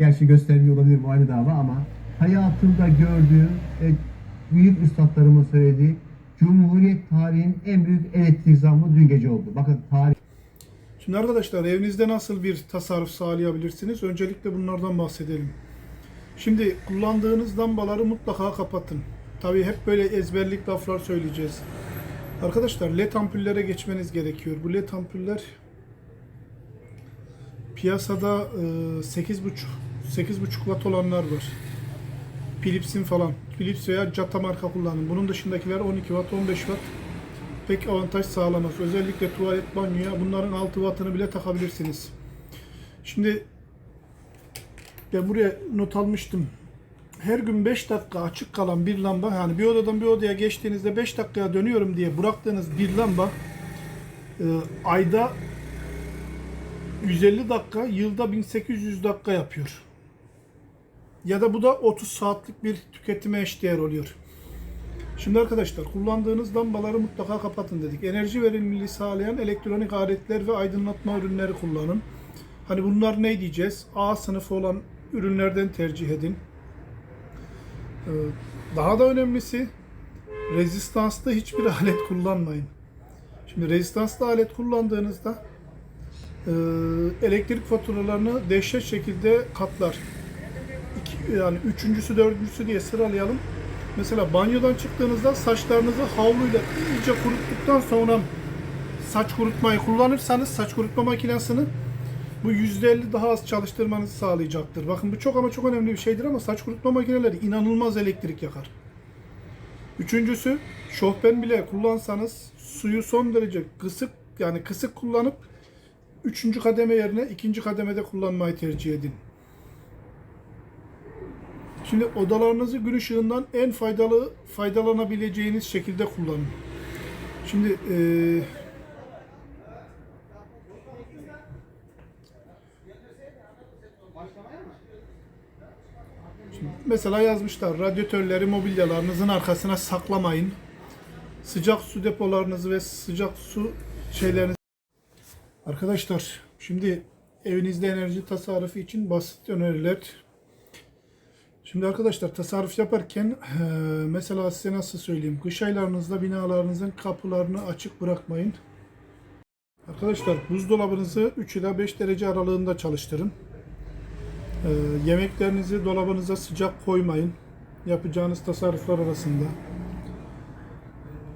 Gerçi göstermiyor olabilir bu aynı dava ama hayatımda gördüğüm ve büyük üstadlarımın söylediği Cumhuriyet tarihinin en büyük elektrik zammı dün gece oldu. Bakın tarih Şimdi arkadaşlar evinizde nasıl bir tasarruf sağlayabilirsiniz? Öncelikle bunlardan bahsedelim. Şimdi kullandığınız lambaları mutlaka kapatın. Tabii hep böyle ezberlik laflar söyleyeceğiz. Arkadaşlar led ampullere geçmeniz gerekiyor. Bu led ampuller piyasada e, 8.5 8.5 watt olanlar var. Philips'in falan. Philips veya Jata marka kullanın. Bunun dışındakiler 12 watt, 15 watt pek avantaj sağlamaz. Özellikle tuvalet, banyoya bunların 6 wattını bile takabilirsiniz. Şimdi ben buraya not almıştım. Her gün 5 dakika açık kalan bir lamba yani bir odadan bir odaya geçtiğinizde 5 dakikaya dönüyorum diye bıraktığınız bir lamba e, ayda 150 dakika, yılda 1800 dakika yapıyor. Ya da bu da 30 saatlik bir tüketime eşdeğer oluyor. Şimdi arkadaşlar kullandığınız lambaları mutlaka kapatın dedik. Enerji verimliliği sağlayan elektronik aletler ve aydınlatma ürünleri kullanın. Hani bunlar ne diyeceğiz? A sınıfı olan ürünlerden tercih edin. Ee, Daha da önemlisi rezistanslı hiçbir alet kullanmayın. Şimdi rezistanslı alet kullandığınızda e, elektrik faturalarını dehşet şekilde katlar. Yani üçüncüsü, dördüncüsü diye sıralayalım. Mesela banyodan çıktığınızda saçlarınızı havluyla iyice kuruttuktan sonra saç kurutmayı kullanırsanız saç kurutma makinesini bu %50 daha az çalıştırmanızı sağlayacaktır. Bakın bu çok ama çok önemli bir şeydir ama saç kurutma makineleri inanılmaz elektrik yakar. Üçüncüsü şofben bile kullansanız suyu son derece kısık yani kısık kullanıp üçüncü kademe yerine ikinci kademede kullanmayı tercih edin. Şimdi odalarınızı gün ışığından en faydalı faydalanabileceğiniz şekilde kullanın. Şimdi Şimdi mesela yazmışlar radyatörleri mobilyalarınızın arkasına saklamayın. Sıcak su depolarınızı ve sıcak su şeylerinizi Arkadaşlar şimdi evinizde enerji tasarrufu için basit öneriler Şimdi arkadaşlar tasarruf yaparken mesela size nasıl söyleyeyim? Kış aylarınızda binalarınızın kapılarını açık bırakmayın. Arkadaşlar buzdolabınızı 3 ila 5 derece aralığında çalıştırın. Yemeklerinizi dolabınıza sıcak koymayın. Yapacağınız tasarruflar arasında.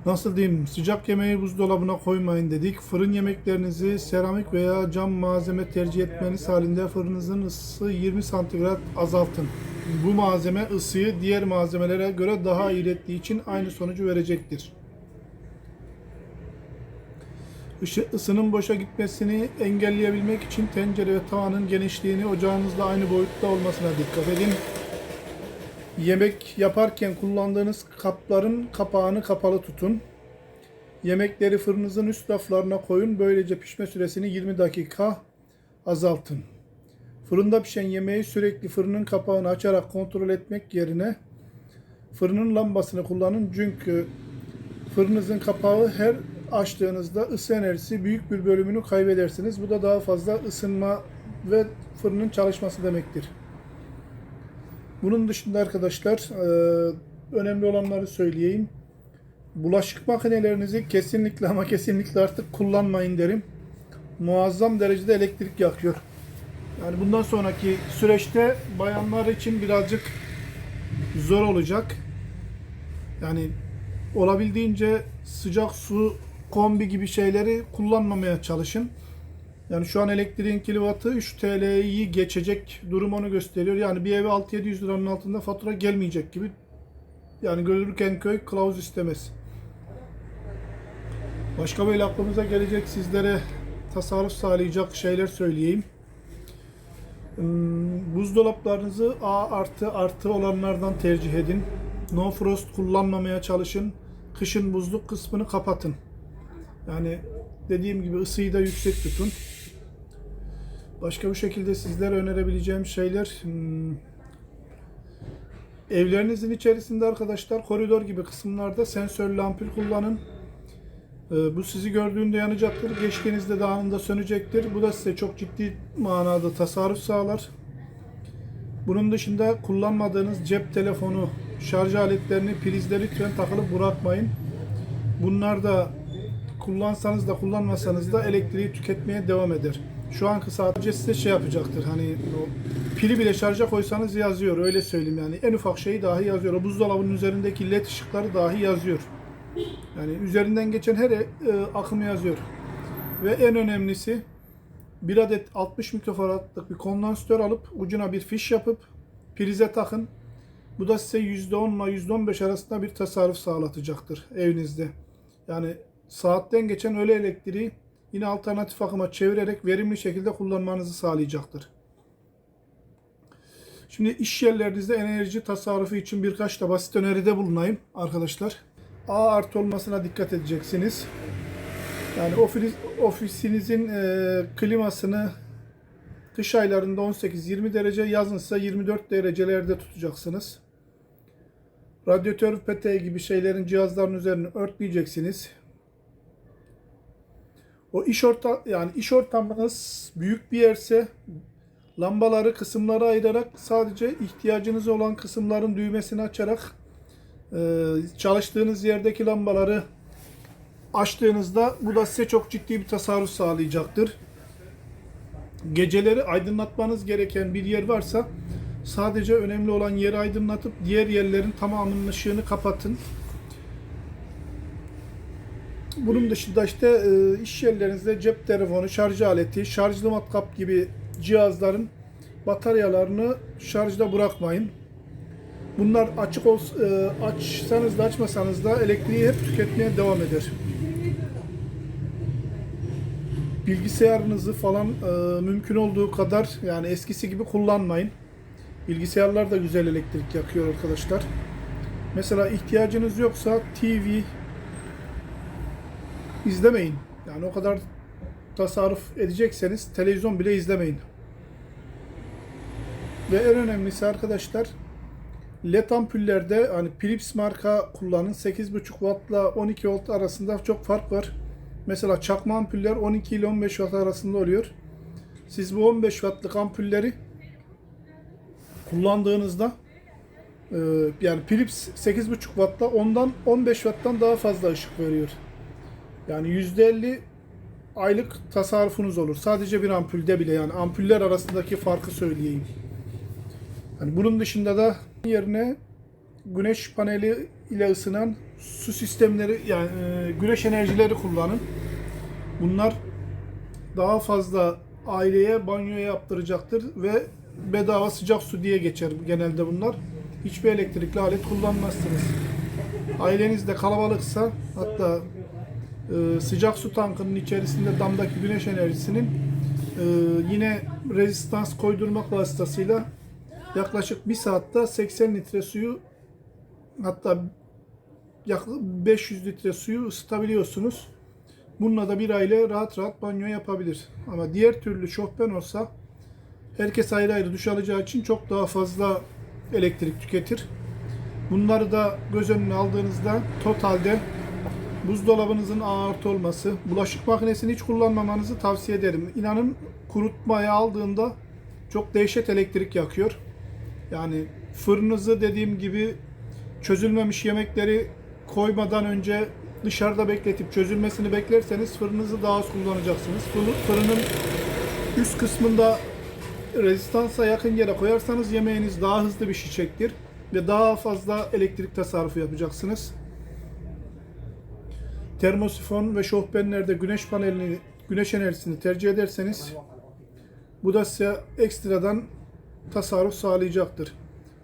Nasıl diyeyim? Sıcak yemeği buzdolabına koymayın dedik. Fırın yemeklerinizi seramik veya cam malzeme tercih etmeniz halinde fırınızın ısısı 20 santigrat azaltın. Bu malzeme ısıyı diğer malzemelere göre daha ilettiği için aynı sonucu verecektir. Işı, ısının boşa gitmesini engelleyebilmek için tencere ve tavanın genişliğini ocağınızla aynı boyutta olmasına dikkat edin. Yemek yaparken kullandığınız kapların kapağını kapalı tutun. Yemekleri fırınızın üst raflarına koyun. Böylece pişme süresini 20 dakika azaltın. Fırında pişen yemeği sürekli fırının kapağını açarak kontrol etmek yerine fırının lambasını kullanın. Çünkü fırınızın kapağı her açtığınızda ısı enerjisi büyük bir bölümünü kaybedersiniz. Bu da daha fazla ısınma ve fırının çalışması demektir. Bunun dışında arkadaşlar e, önemli olanları söyleyeyim. Bulaşık makinelerinizi kesinlikle ama kesinlikle artık kullanmayın derim. Muazzam derecede elektrik yakıyor. Yani bundan sonraki süreçte bayanlar için birazcık zor olacak. Yani olabildiğince sıcak su kombi gibi şeyleri kullanmamaya çalışın. Yani şu an elektriğin kilovatı 3 TL'yi geçecek durum onu gösteriyor. Yani bir eve 6-700 liranın altında fatura gelmeyecek gibi. Yani görürken köy kılavuz istemez. Başka böyle aklımıza gelecek sizlere tasarruf sağlayacak şeyler söyleyeyim. Hmm, Buzdolaplarınızı A artı artı olanlardan tercih edin. No frost kullanmamaya çalışın. Kışın buzluk kısmını kapatın. Yani dediğim gibi ısıyı da yüksek tutun. Başka bir şekilde sizlere önerebileceğim şeyler hmm, evlerinizin içerisinde arkadaşlar koridor gibi kısımlarda sensörlü ampul kullanın. Ee, bu sizi gördüğünde yanacaktır. Geçtiğinizde de anında sönecektir. Bu da size çok ciddi manada tasarruf sağlar. Bunun dışında kullanmadığınız cep telefonu, şarj aletlerini prizde lütfen takılıp bırakmayın. Bunlar da kullansanız da kullanmasanız da elektriği tüketmeye devam eder. Şu anki sadece size şey yapacaktır. Hani o pili bile şarja koysanız yazıyor. Öyle söyleyeyim yani. En ufak şeyi dahi yazıyor. O buzdolabının üzerindeki led ışıkları dahi yazıyor. Yani üzerinden geçen her e, akımı yazıyor. Ve en önemlisi bir adet 60 mikrofaradlık bir kondansatör alıp ucuna bir fiş yapıp prize takın. Bu da size %10 ile %15 arasında bir tasarruf sağlatacaktır evinizde. Yani saatten geçen öğle elektriği yine alternatif akıma çevirerek verimli şekilde kullanmanızı sağlayacaktır. Şimdi iş yerlerinizde enerji tasarrufu için birkaç da basit öneride bulunayım arkadaşlar. A artı olmasına dikkat edeceksiniz. Yani ofis, ofisinizin e, klimasını kış aylarında 18-20 derece, yazın ise 24 derecelerde tutacaksınız. Radyatör, peteği gibi şeylerin cihazların üzerine örtmeyeceksiniz. O iş orta yani iş ortamınız büyük bir yerse lambaları kısımlara ayırarak sadece ihtiyacınız olan kısımların düğmesini açarak e, çalıştığınız yerdeki lambaları açtığınızda bu da size çok ciddi bir tasarruf sağlayacaktır. Geceleri aydınlatmanız gereken bir yer varsa sadece önemli olan yeri aydınlatıp diğer yerlerin tamamının ışığını kapatın. Bunun dışında işte e, iş yerlerinizde cep telefonu, şarj aleti, şarjlı matkap gibi cihazların bataryalarını şarjda bırakmayın. Bunlar açık ol, e, açsanız da açmasanız da elektriği hep tüketmeye devam eder. Bilgisayarınızı falan e, mümkün olduğu kadar yani eskisi gibi kullanmayın. Bilgisayarlar da güzel elektrik yakıyor arkadaşlar. Mesela ihtiyacınız yoksa TV izlemeyin. Yani o kadar tasarruf edecekseniz televizyon bile izlemeyin. Ve en önemlisi arkadaşlar LED ampullerde hani Philips marka kullanın 8.5 wattla 12 volt arasında çok fark var. Mesela çakma ampuller 12 ile 15 watt arasında oluyor. Siz bu 15 wattlık ampulleri kullandığınızda e, yani Philips 8.5 wattla ondan 15 watttan daha fazla ışık veriyor. Yani %50 aylık tasarrufunuz olur. Sadece bir ampulde bile yani ampuller arasındaki farkı söyleyeyim. Yani bunun dışında da yerine güneş paneli ile ısınan su sistemleri yani e, güneş enerjileri kullanın. Bunlar daha fazla aileye banyo yaptıracaktır ve bedava sıcak su diye geçer genelde bunlar. Hiçbir elektrikli alet kullanmazsınız. Aileniz de kalabalıksa hatta e, sıcak su tankının içerisinde damdaki güneş enerjisinin e, yine rezistans koydurmak vasıtasıyla yaklaşık bir saatte 80 litre suyu hatta yaklaşık 500 litre suyu ısıtabiliyorsunuz. Bununla da bir aile rahat rahat banyo yapabilir. Ama diğer türlü şofben olsa herkes ayrı ayrı duş alacağı için çok daha fazla elektrik tüketir. Bunları da göz önüne aldığınızda totalde buzdolabınızın A artı olması, bulaşık makinesini hiç kullanmamanızı tavsiye ederim. İnanın kurutmaya aldığında çok dehşet elektrik yakıyor. Yani fırınınızı dediğim gibi çözülmemiş yemekleri koymadan önce dışarıda bekletip çözülmesini beklerseniz fırınınızı daha az kullanacaksınız. Fırın- Fırının üst kısmında rezistansa yakın yere koyarsanız yemeğiniz daha hızlı bir şişecektir ve daha fazla elektrik tasarrufu yapacaksınız. Termosifon ve şofbenlerde güneş panelini, güneş enerjisini tercih ederseniz bu da size ekstradan tasarruf sağlayacaktır.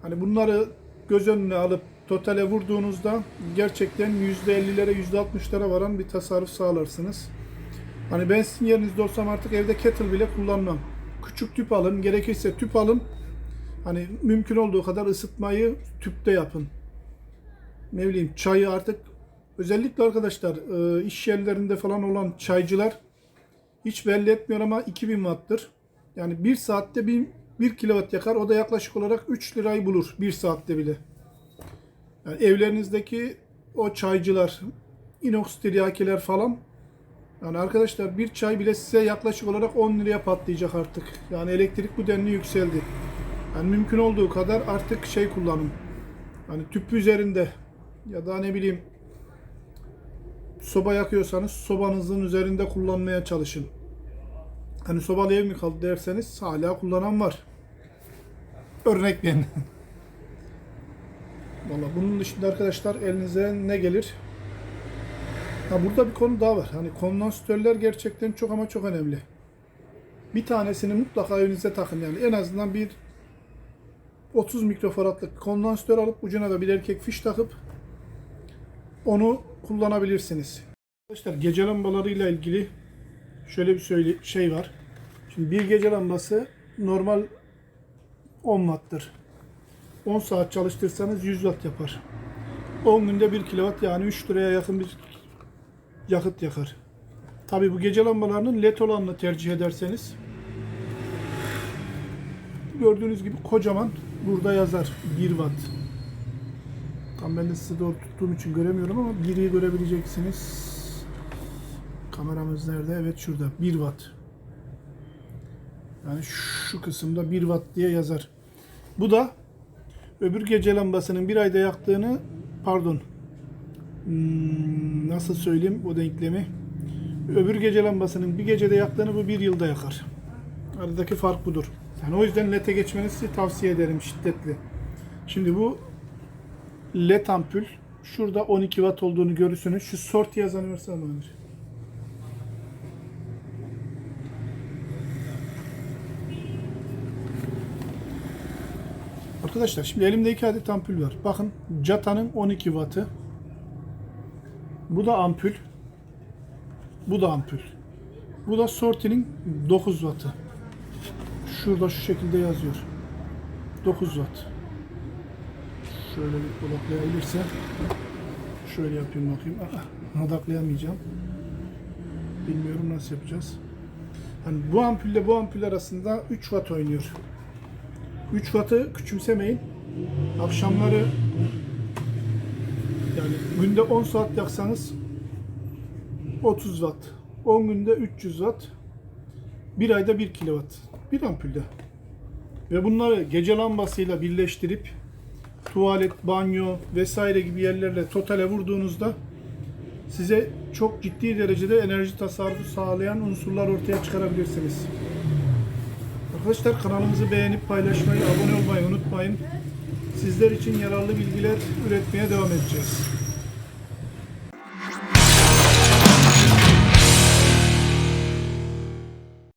Hani bunları göz önüne alıp totale vurduğunuzda gerçekten %50'lere %60'lara varan bir tasarruf sağlarsınız. Hani ben sizin yerinizde olsam artık evde kettle bile kullanmam. Küçük tüp alın, gerekirse tüp alın. Hani mümkün olduğu kadar ısıtmayı tüpte yapın. Ne bileyim çayı artık özellikle arkadaşlar e, iş yerlerinde falan olan çaycılar hiç belli etmiyor ama 2000 watt'tır. Yani 1 saatte 1000 1 kilowatt yakar. O da yaklaşık olarak 3 lirayı bulur 1 saatte bile. Yani evlerinizdeki o çaycılar inox tiryakiler falan. Yani arkadaşlar bir çay bile size yaklaşık olarak 10 liraya patlayacak artık. Yani elektrik bu denli yükseldi. Yani mümkün olduğu kadar artık şey kullanın. Hani tüp üzerinde ya da ne bileyim soba yakıyorsanız sobanızın üzerinde kullanmaya çalışın. Hani sobalı ev mi kaldı derseniz hala kullanan var. Örnek ben. Valla bunun dışında arkadaşlar elinize ne gelir? Ha burada bir konu daha var. Hani kondansatörler gerçekten çok ama çok önemli. Bir tanesini mutlaka evinize takın yani. En azından bir 30 mikrofaradlık kondansatör alıp ucuna da bir erkek fiş takıp onu kullanabilirsiniz. Arkadaşlar gece lambalarıyla ilgili şöyle bir söyle şey var. Şimdi bir gece lambası normal 10 watt'tır. 10 saat çalıştırsanız 100 watt yapar. 10 günde 1 kilowatt yani 3 liraya yakın bir yakıt yakar. Tabi bu gece lambalarının led olanını tercih ederseniz gördüğünüz gibi kocaman burada yazar 1 watt. Tam ben de size doğru tuttuğum için göremiyorum ama 1'i görebileceksiniz. Kameramız nerede? Evet şurada 1 watt. Yani şu kısımda 1 watt diye yazar. Bu da öbür gece lambasının bir ayda yaktığını pardon Hmm, nasıl söyleyeyim o denklemi öbür gece lambasının bir gecede yaktığını bu bir yılda yakar. Aradaki fark budur. Yani o yüzden LED'e geçmenizi tavsiye ederim şiddetli. Şimdi bu LED ampul şurada 12 watt olduğunu görürsünüz. Şu sort yazanı versene bana. bir. Arkadaşlar şimdi elimde iki adet ampul var. Bakın Cata'nın 12 wattı. Bu da ampul. Bu da ampul. Bu da Sorti'nin 9 wattı. Şurada şu şekilde yazıyor. 9 watt. Şöyle bir odaklayabilirse şöyle yapayım bakayım. Aa, odaklayamayacağım. Bilmiyorum nasıl yapacağız. Hani bu ampulle bu ampul arasında 3 watt oynuyor. 3 wattı küçümsemeyin. Akşamları yani günde 10 saat yaksanız 30 watt. 10 günde 300 watt. Bir ayda 1 kilowatt. Bir ampulde. Ve bunları gece lambasıyla birleştirip tuvalet, banyo vesaire gibi yerlerle totale vurduğunuzda size çok ciddi derecede enerji tasarrufu sağlayan unsurlar ortaya çıkarabilirsiniz. Arkadaşlar kanalımızı beğenip paylaşmayı, abone olmayı unutmayın. Sizler için yararlı bilgiler üretmeye devam edeceğiz.